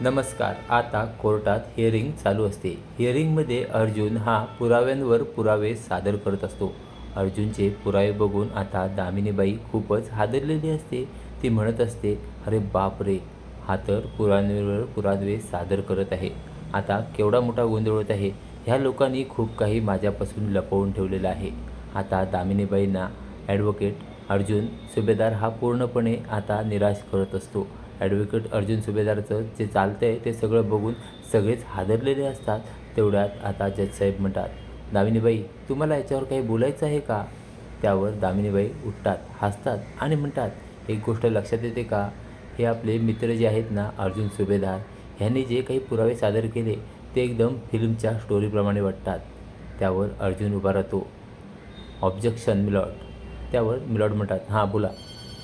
नमस्कार आता कोर्टात हिअरिंग चालू असते. हिअरिंगमध्ये अर्जुन हा पुराव्यांवर पुरावे सादर करत असतो. अर्जुनचे पुरावे बघून आता दामिनीबाई खूपच हादरलेली असते. ती म्हणत असते अरे बाप रे हा तर पुराव्यांवर पुरावे सादर करत आहे. आता केवढा मोठा गोंधळ होत आहे. ह्या लोकांनी खूप काही माझ्यापासून लपवून ठेवलेलं आहे. आता दामिनीबाईंना ॲडव्होकेट अर्जुन सुभेदार हा पूर्णपणे आता निराश करत असतो. ॲडव्होकेट अर्जुन सुभेदारचं जे चालतं आहे ते सगळं बघून सगळेच हादरलेले असतात तेवढ्यात आता जजसाहेब म्हणतात दामिनीबाई तुम्हाला याच्यावर काही बोलायचं आहे का? त्यावर दामिनीबाई उठतात हसतात आणि म्हणतात एक गोष्ट लक्षात येते का? हे आपले मित्र जे आहेत ना अर्जुन सुभेदार ह्यांनी जे काही पुरावे सादर केले ते एकदम फिल्मच्या स्टोरीप्रमाणे वाटतात. त्यावर अर्जुन उभा राहतो. ऑब्जेक्शन मिलॉट त्यावर मिलॉट म्हणतात हां बोला.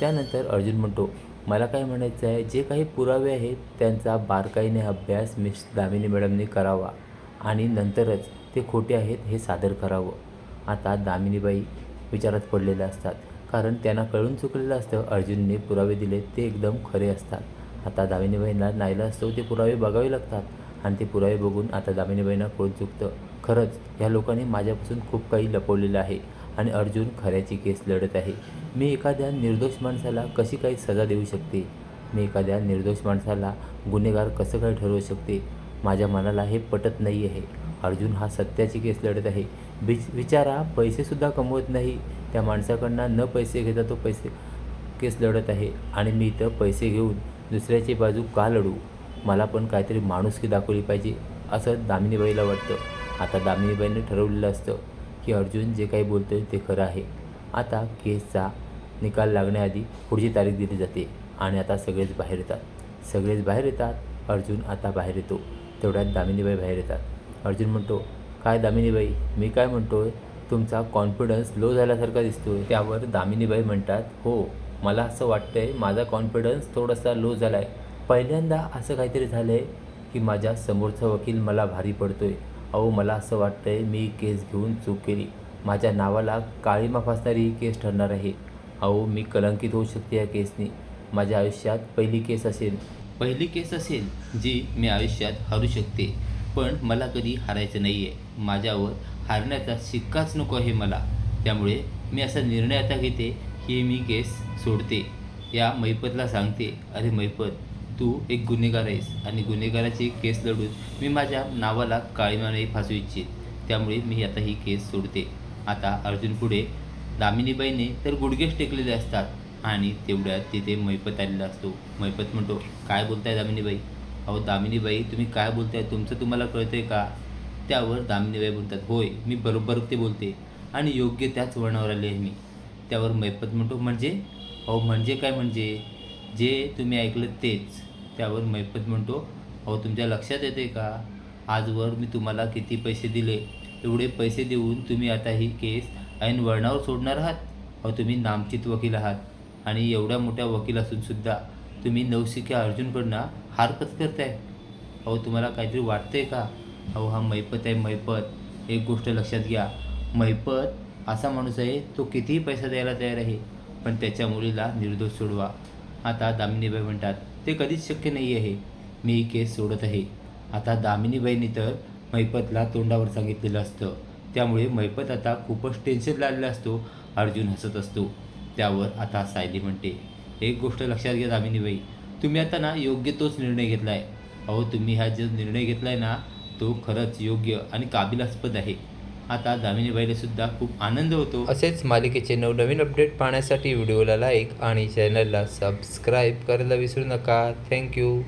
त्यानंतर अर्जुन म्हणतो मला काय म्हणायचं आहे जे काही पुरावे आहेत त्यांचा बारकाईने अभ्यास मिस दामिनी मॅडमने करावा आणि नंतरच ते खोटे आहेत हे सादर करावं. आता दामिनीबाई विचारात पडलेल्या असतात कारण त्यांना कळून चुकलेलं असतं अर्जुनने पुरावे दिले ते एकदम खरे असतात. आता दामिनीबाईंना नाईला असतो ते पुरावे बघावे लागतात आणि ते पुरावे बघून आता दामिनीबाईंना कळून चुकतं. खरंच ह्या लोकांनी माझ्यापासून खूप काही लपवलेलं आहे आणि अर्जुन खऱ्याची केस लढत आहे. मी एखाद्या निर्दोष माणसाला कशी काही सजा देऊ शकते? मी एखाद्या निर्दोष माणसाला गुन्हेगार कसं काय ठरवू शकते? माझ्या मनाला हे पटत नाही आहे अर्जुन हा सत्याची केस लढत आहे. बिच विचारा पैसेसुद्धा कमवत नाही. त्या माणसाकडनं न पैसे घेता तो पैसे केस लढत आहे. आणि मी इथं पैसे घेऊन दुसऱ्याची बाजू का लढू? मला पण काहीतरी माणुसकी दाखवली पाहिजे असं दामिनीबाईला वाटतं. आता दामिनीबाईने ठरवलेलं असतं की अर्जुन जे काही बोलतोय ते खरं आहे. आता केसचा निकाल लागण्याआधी पुढची तारीख दिली जाते आणि आता सगळेच बाहेर येतात. सगळेच बाहेर येतात. अर्जुन आता बाहेर येतो. तेवढ्यात दामिनीबाई बाहेर येतात. अर्जुन म्हणतो काय दामिनीबाई? मी काय म्हणतोय? तुमचा कॉन्फिडन्स लो झाल्यासारखा दिसतोय. त्यावर दामिनीबाई म्हणतात हो मला असं वाटतंय माझा कॉन्फिडन्स थोडासा लो झाला आहे पहिल्यांदा असं काहीतरी झालं आहे की माझ्या समोरचा वकील मला भारी पडतोय. अहो मला असं वाटतंय मी केस घेऊन चूक केली. माझ्या नावाला काळीमा फासणारी ही केस ठरणार आहे. अहो मी कलंकित होऊ शकते या केसनी. माझ्या आयुष्यात पहिली केस असेल. पहिली केस असेल जी मी आयुष्यात हरू शकते. पण मला कधी हारायचं नाही आहे माझ्यावर हारण्याचा शिक्काच नको आहे मला. त्यामुळे मी असा निर्णय आता घेते की मी केस सोडते. या मैपतला सांगते अरे मैपत तू एक गुन्हेगार आहेस आणि गुन्हेगाराची केस लढून मी माझ्या नावाला काळीमाने फासू इच्छित. त्यामुळे मी आता ही केस सोडते. आता अर्जुन पुढे दामिनीबाईने तर गुडघेच टेकलेले असतात. आणि तेवढ्यात तिथे मैपत आलेला असतो. मैपत म्हणतो काय बोलताय दामिनीबाई? अहो दामिनीबाई तुम्ही काय बोलताय? तुमचं तुम्हाला कळतंय का? त्यावर दामिनीबाई बोलतात होय मी बरोबर ते बोलते. आणि योग्य त्याच वळणावर आले आहे मी. त्यावर मैपत म्हणतो म्हणजे? अहो म्हणजे काय म्हणजे? जे तुम्ही ऐकलं तेच. त्यावर मैपत म्हणतो अहो तुमच्या लक्षात येते का? आजवर मी तुम्हाला किती पैसे दिले? एवढे पैसे देऊन तुम्ही आता ही केस ऐन वळणावर सोडणार आहात? अहो तुम्ही नामचित वकील आहात. आणि एवढ्या मोठ्या वकील असूनसुद्धा तुम्ही नवशिक्या अर्जुनकडनं हार करताय अहो तुम्हाला काहीतरी वाटतंय का? अहो हा मैपत आहे मैपत. एक गोष्ट लक्षात घ्या. मैपत असा माणूस आहे तो कितीही पैसा द्यायला तयार आहे पण त्याच्या मुलीला निर्दोष सोडवा. आता दामिनीबाई म्हणतात ते कधीच शक्य नाही आहे मी ही केस सोडत आहे. आता दामिनीबाईंनी तर मैपतला तोंडावर सांगितलेलं असतं. त्यामुळे मैपत आता खूपच टेन्शन लागलेला असतो. अर्जुन हसत असतो. त्यावर आता सायली म्हणते एक गोष्ट लक्षात घ्या दामिनीबाई तुम्ही आता ना योग्य तोच निर्णय घेतला आहे अहो तुम्ही हा जो निर्णय घेतला आहे ना तो खरंच योग्य आणि काबिलास्पद आहे. आता दामिनीबाईला सुद्धा खूप आनंद होतो. असेच मालिकेचे नवनवीन अपडेट पाहण्यासाठी व्हिडिओला लाईक आणि चॅनलला सबस्क्राईब करायला विसरू नका. थँक्यू